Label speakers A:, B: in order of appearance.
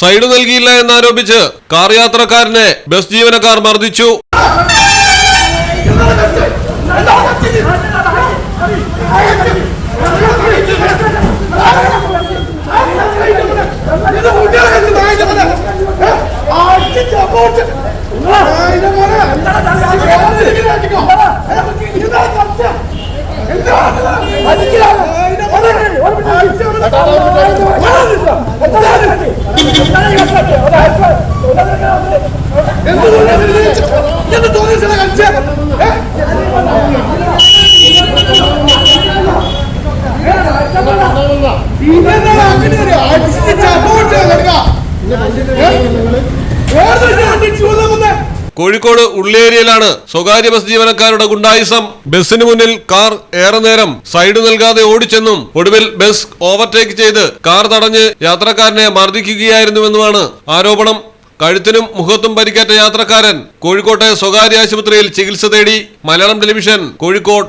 A: Side നൽകിയില്ല എന്നാരോപിച്ച് car യാത്രക്കാരനെ bus ജീവനക്കാർ മർദ്ദിച്ചു.
B: എന്ത് തോന്നിയ കളിച്ചേ ഇതെന്താണ് അങ്ങനെ ഒരു അടിച്ച് ചപ്പോട്ട് കിടക്കുക?
A: കോഴിക്കോട് ഉള്ളേരിയയിലാണ് സ്വകാര്യ ബസ് ജീവനക്കാരുടെ ഗുണ്ടായിസം. ബസിന് മുന്നിൽ കാർ ഏറെ നേരം സൈഡ് നൽകാതെ ഓടിച്ചെന്നും ഒടുവിൽ ബസ് ഓവർടേക്ക് ചെയ്ത് കാർ തടഞ്ഞ് യാത്രക്കാരനെ മർദ്ദിക്കുകയായിരുന്നുവെന്നുമാണ് ആരോപണം. കഴുത്തിനും മുഖത്തും പരിക്കേറ്റ യാത്രക്കാരൻ കോഴിക്കോട്ടെ സ്വകാര്യ ആശുപത്രിയിൽ ചികിത്സ തേടി Malayalam television Kozhikode.